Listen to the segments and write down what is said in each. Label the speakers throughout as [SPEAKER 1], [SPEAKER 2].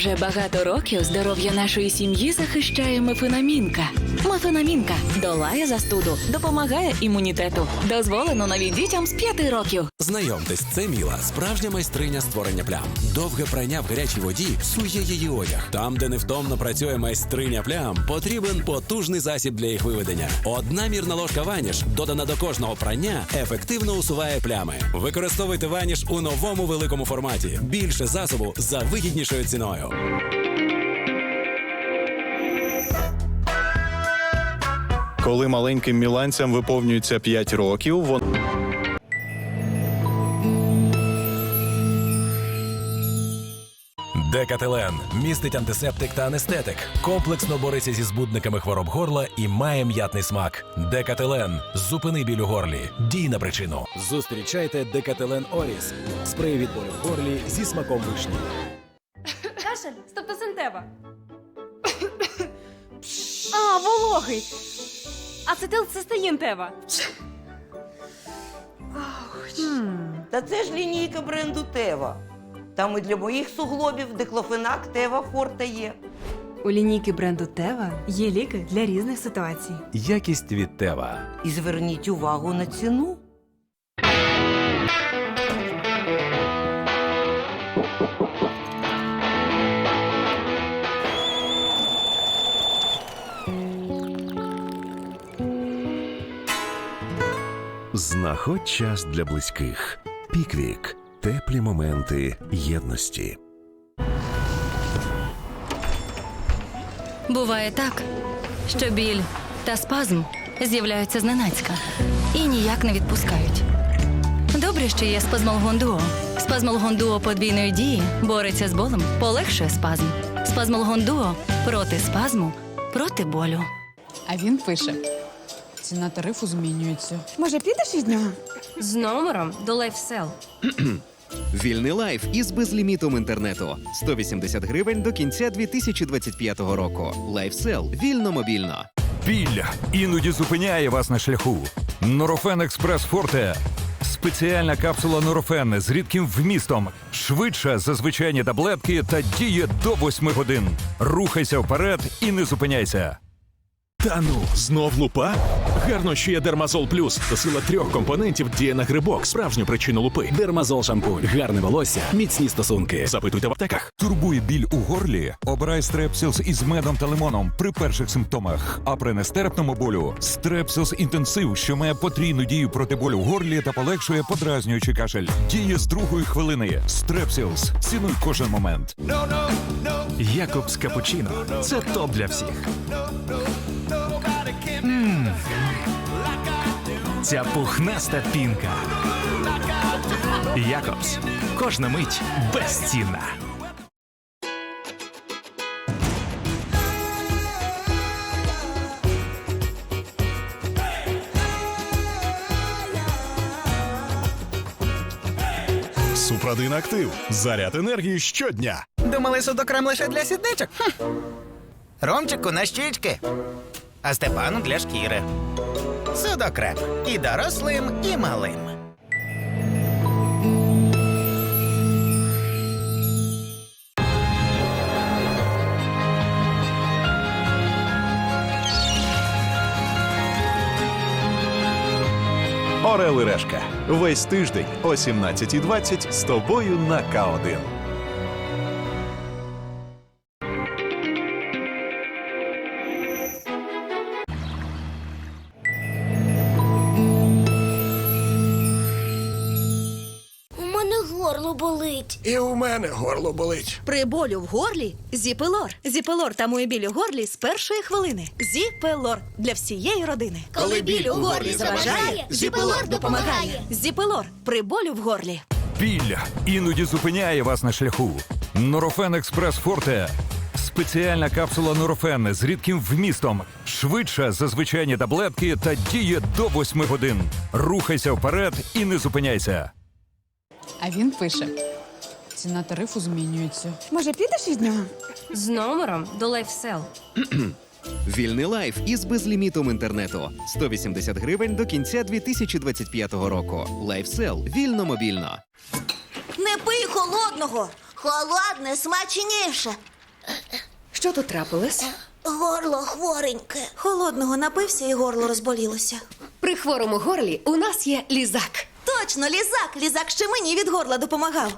[SPEAKER 1] Вже багато років здоров'я нашої сім'ї захищає мефенамінка. Мефенамінка долає застуду, допомагає імунітету. Дозволено навіть дітям з 5 років.
[SPEAKER 2] Знайомтесь, це Міла, справжня майстриня створення плям. Довге прання в гарячій воді псує її одяг. Там, де невтомно працює майстриня плям, потрібен потужний засіб для їх виведення. Одна мірна ложка ваніш, додана до кожного прання, ефективно усуває плями. Використовуйте ваніш у новому великому форматі. Більше засобу за вигіднішою ціною.
[SPEAKER 3] Коли маленьким міланцям виповнюється 5 років, вон...
[SPEAKER 2] Декателен містить антисептик та анестетик. Комплексно бореться зі збудниками хвороб горла і має м'ятний смак. Декателен зупини біль у горлі. Дій на причину. Зустрічайте Декателен Оріс. Спрей від болю в горлі зі смаком вишні.
[SPEAKER 4] Стептосинтева. а, вологий. Ацетилцистеїн тева.
[SPEAKER 5] Та це ж лінійка бренду Тева. Там і для моїх суглобів диклофенак Тева Форте є.
[SPEAKER 4] У лінійки бренду Тева є ліки для різних ситуацій.
[SPEAKER 2] Якість від Тева.
[SPEAKER 5] І зверніть увагу на ціну.
[SPEAKER 6] Знаходь час для близьких. Піквік. Теплі моменти єдності.
[SPEAKER 7] Буває так, що біль та спазм з'являються зненацька і ніяк не відпускають. Добре, що є спазмолгон дуо. Спазмолгон дуо подвійної дії бореться з болем, полегшує спазм. Спазмолгон дуо проти спазму, проти болю.
[SPEAKER 8] А він пише: ціна тарифу змінюється.
[SPEAKER 4] Може, підеш від нього?
[SPEAKER 7] З номером до LifeSell.
[SPEAKER 9] Вільний лайф із безлімітом інтернету 180 гривень до кінця 2025 року. Лайфсел вільно мобільно.
[SPEAKER 10] Біль іноді зупиняє вас на шляху. Норофен Експрес Форте. Спеціальна капсула Норофен з рідким вмістом. Швидша за звичайні таблетки та діє до 8 годин. Рухайся вперед і не зупиняйся.
[SPEAKER 11] Та ну, знов лупа? Гарно, що є Дермазол Плюс. То сила трьох компонентів діє на грибок, справжню причину лупи.
[SPEAKER 2] Дермазол шампунь. Гарне волосся, міцні стосунки.
[SPEAKER 11] Запитуйте в аптеках.
[SPEAKER 10] Турбує біль у горлі. Обирай стрепсілс із медом та лимоном при перших симптомах. А при нестерпному болю стрепсілс інтенсив, що має потрійну дію проти болю в горлі та полегшує подразнюючий кашель. Діє з другої хвилини. Стрепсілс. Цінуй кожен момент.
[SPEAKER 11] Якобс Капучино. Це топ для всіх. Ця пухнаста пінка. Якобс. Кожна мить безцінна.
[SPEAKER 3] Супрадин актив. Заряд енергії щодня.
[SPEAKER 12] Думали, судокрем лише для сідничок? Хм. Ромчику на щічки, а Степану для шкіри. Судокрем і дорослим, і малим.
[SPEAKER 3] Орел і Решка. Весь тиждень о 17.20 з тобою на К1.
[SPEAKER 13] Горло болить.
[SPEAKER 7] При болю в горлі Зіпелор. Зіпелор та мої біль у горлі з першої хвилини. Зіпелор для всієї родини.
[SPEAKER 13] Коли біль у горлі заважає, Зіпелор допомагає.
[SPEAKER 7] Зіпелор при болю в горлі.
[SPEAKER 10] Біль іноді зупиняє вас на шляху. Норофен Експрес Форте. Спеціальна капсула Норофен з рідким вмістом. Швидша за звичайні таблетки та діє до 8 годин. Рухайся вперед і не зупиняйся.
[SPEAKER 8] А він пише: ціна тарифу змінюється.
[SPEAKER 4] Може, підеш від нього?
[SPEAKER 7] З номером до LifeSell.
[SPEAKER 9] Вільний лайф із безлімітом інтернету 180 гривень до кінця 2025 року. Лайфсел вільно мобільно.
[SPEAKER 13] Не пий холодного. Холодне смачніше.
[SPEAKER 14] Що тут трапилось?
[SPEAKER 13] Горло хвореньке. Холодного напився і горло розболілося.
[SPEAKER 14] При хворому горлі у нас є лізак.
[SPEAKER 13] Точно, лізак. Лізак ще мені від горла допомагав.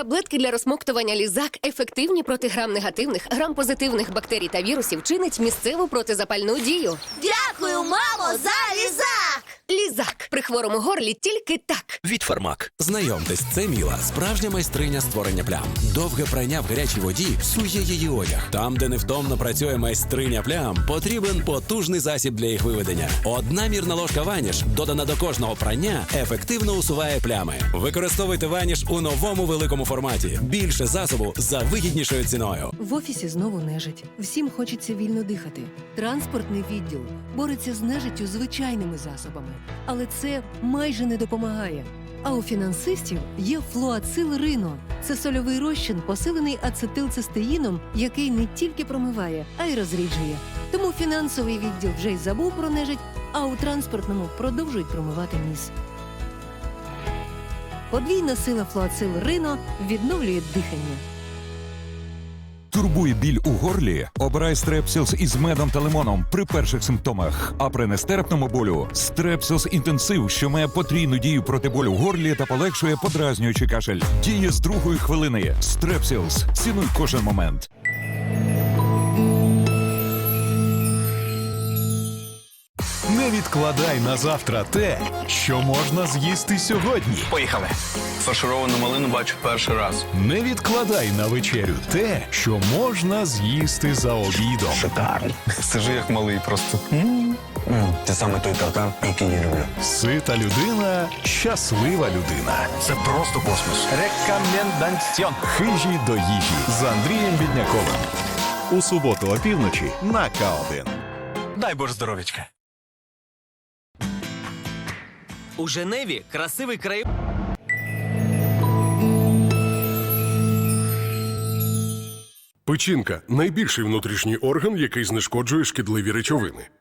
[SPEAKER 14] Таблетки для розмоктування лізак ефективні проти грам-негативних, грам-позитивних бактерій та вірусів чинить місцеву протизапальну дію.
[SPEAKER 13] Дякую, мамо, за лізак!
[SPEAKER 14] Лізак при хворому горлі тільки так.
[SPEAKER 2] Від Фармак. Знайомтесь, це Міла, справжня майстриня створення плям. Довге прання в гарячій воді псує її одяг. Там, де невтомно працює майстриня плям, потрібен потужний засіб для їх виведення. Одна мірна ложка ваніш, додана до кожного прання, ефективно усуває плями. Використовуйте ваніш у новому великому форматі. Більше засобу за вигіднішою ціною.
[SPEAKER 15] В офісі знову нежить. Всім хочеться вільно дихати. Транспортний відділ бореться з нежиттю звичайними засобами, але це майже не допомагає. А у фінансистів є флуацил Рино. Це сольовий розчин, посилений ацетилцистеїном, який не тільки промиває, а й розріджує. Тому фінансовий відділ вже й забув про нежить, а у транспортному продовжують промивати ніс. Подвійна сила флуацил Рино відновлює дихання.
[SPEAKER 10] Турбує біль у горлі? Обирай стрепсілс із медом та лимоном при перших симптомах. А при нестерпному болю Strepsils інтенсив, що має потрійну дію проти болю в горлі та полегшує подразнюючий кашель. Діє з другої хвилини. Стрепсілс. Цінуй кожен момент.
[SPEAKER 3] Відкладай на завтра те, що можна з'їсти сьогодні.
[SPEAKER 16] Поїхали. Фаршировану малину бачу перший раз.
[SPEAKER 3] Не відкладай на вечерю те, що можна з'їсти за обідом.
[SPEAKER 16] Шикарно. Сижу як малий просто. Це саме той тартар, який я люблю.
[SPEAKER 3] Сита людина щаслива людина.
[SPEAKER 16] Це просто космос.
[SPEAKER 3] Рекоменданціон. Хижі до їжі з Андрієм Бідняковим. У суботу опівночі на К1.
[SPEAKER 16] Дай Боже здоров'ячка.
[SPEAKER 17] У Женеві красивий край.
[SPEAKER 18] Печінка найбільший внутрішній орган, який знешкоджує шкідливі речовини.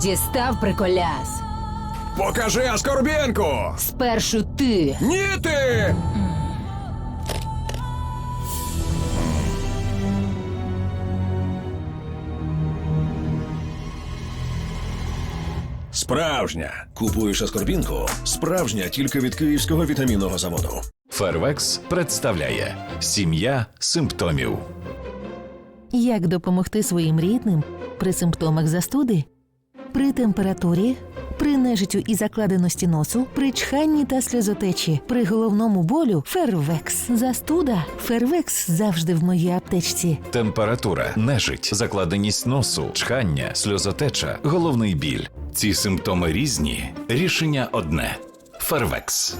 [SPEAKER 19] Дістав приколяс.
[SPEAKER 11] Покажи Аскорбєнку!
[SPEAKER 19] Спершу ти.
[SPEAKER 11] Ні ти!
[SPEAKER 20] Справжня. Купуєш аскорбінку? Справжня тільки від київського вітамінного заводу.
[SPEAKER 21] Фервекс представляє сім'я симптомів.
[SPEAKER 22] Як допомогти своїм рідним при симптомах застуди, при температурі, при нежиттю і закладеності носу, при чханні та сльозотечі, при головному болю Фервекс. Застуда. Фервекс завжди в моїй аптечці.
[SPEAKER 21] Температура, нежить, закладеність носу, чхання, сльозотеча, головний біль. Ці симптоми різні. Рішення одне. Фервекс.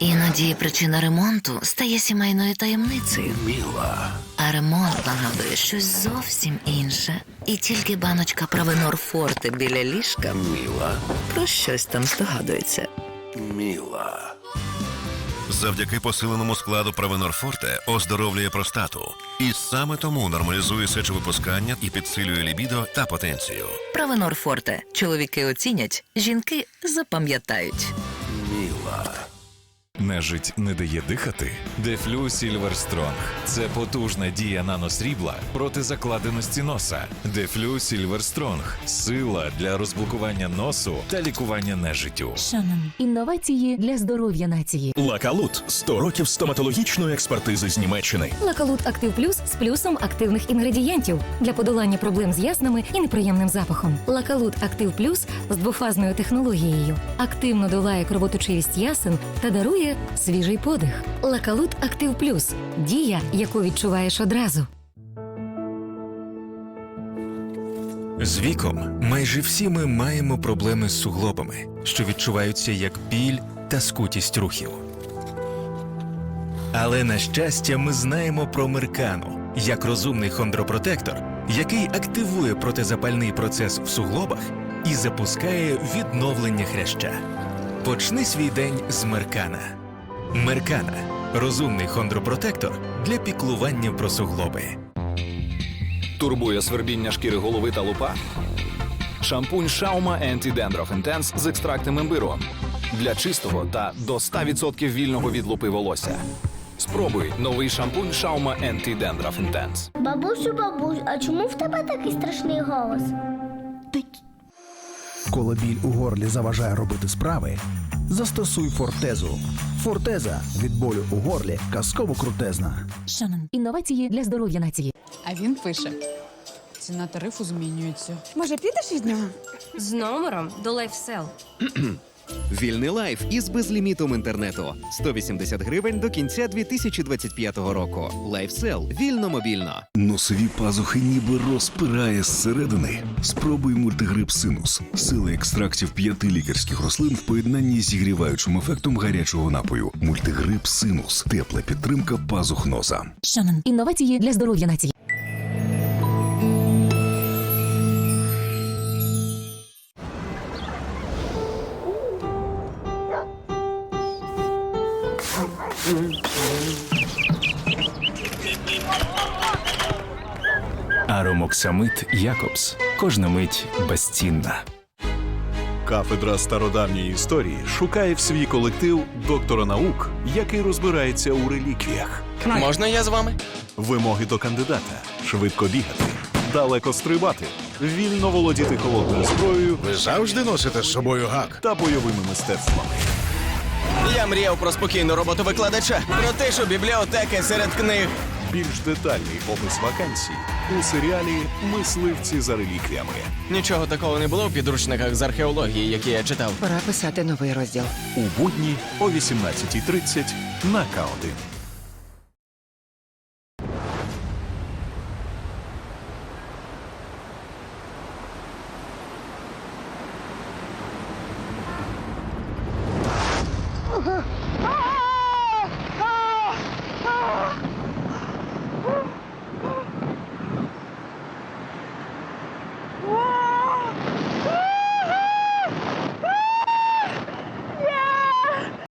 [SPEAKER 23] Іноді причина ремонту стає сімейною таємницею.
[SPEAKER 20] Міла.
[SPEAKER 23] А ремонт нагадує щось зовсім інше. І тільки баночка Правенор Форте біля ліжка
[SPEAKER 20] Міла.
[SPEAKER 23] про щось там здогадується.
[SPEAKER 20] Міла.
[SPEAKER 24] Завдяки посиленому складу Провенор Форте оздоровлює простату. І саме тому нормалізує сечовипускання і підсилює лібідо та потенцію.
[SPEAKER 23] Правенор Форте. Чоловіки оцінять, жінки запам'ятають.
[SPEAKER 20] Міла.
[SPEAKER 10] Нежить не дає дихати. Дефлю Сільвер Стронг. Це потужна дія наносрібла проти закладеності носа. Дефлю Сільвер Стронг. Сила для розблокування носу та лікування нежиттю.
[SPEAKER 19] Шанон. Інновації для здоров'я нації.
[SPEAKER 20] Лакалут 100 років стоматологічної експертизи з Німеччини.
[SPEAKER 7] Лакалут Актив Плюс з плюсом активних інгредієнтів для подолання проблем з яснами і неприємним запахом. Лакалут Актив Плюс з двофазною технологією активно долає кровоточивість ясен та дарує свіжий подих. Лакалут Актив Плюс дія, яку відчуваєш одразу.
[SPEAKER 25] З віком майже всі ми маємо проблеми з суглобами, що відчуваються як біль та скутість рухів. Але на щастя, ми знаємо про Меркану як розумний хондропротектор, який активує протизапальний процес в суглобах і запускає відновлення хряща. Почни свій день з Меркана. Меркана розумний хондропротектор для піклування про суглоби.
[SPEAKER 21] Турбує свербіння шкіри голови та лупа? Шампунь Шаума Anti-Dandruff Intense з екстрактом імбиру для чистого та до 100% вільного від лупи волосся. Спробуй новий шампунь Шаума Anti-Dandruff Intense.
[SPEAKER 26] Бабусю, бабусь, а чому в тебе такий страшний голос?
[SPEAKER 22] Коли біль у горлі заважає робити справи, застосуй фортезу. Фортеза від болю у горлі казково крутезна.
[SPEAKER 19] Шанен. Інновації для здоров'я нації.
[SPEAKER 8] А він пише: ціна тарифу змінюється.
[SPEAKER 27] Може, підеш від нього?
[SPEAKER 28] З номером до LifeSell.
[SPEAKER 9] Вільний лайф із безлімітом інтернету 180 гривень до кінця 2025 року. Лайфсел вільно мобільно.
[SPEAKER 29] Носові пазухи ніби розпирає зсередини. Спробуй мультигрип синус. Сила екстрактів п'яти лікарських рослин в поєднанні з зігріваючим ефектом гарячого напою. Мультигрип синус. Тепла підтримка пазух носа.
[SPEAKER 19] Шанон. Інновації для здоров'я нації.
[SPEAKER 25] Аромоксамит Якобс. Кожна мить безцінна.
[SPEAKER 3] Кафедра стародавньої історії шукає в свій колектив доктора наук, який розбирається у реліквіях.
[SPEAKER 17] Можна я з вами?
[SPEAKER 3] Вимоги до кандидата: швидко бігати, далеко стрибати, вільно володіти холодною зброєю. Ви завжди носите з собою гак та бойовими мистецтвами.
[SPEAKER 17] Я мріяв про спокійну роботу викладача, про тишу бібліотеки серед книг.
[SPEAKER 3] Більш детальний опис вакансій у серіалі Мисливці за реліквіями.
[SPEAKER 17] Нічого такого не було в підручниках з археології, які я читав.
[SPEAKER 13] Пора писати новий розділ.
[SPEAKER 3] У будні о 18.30 на К1.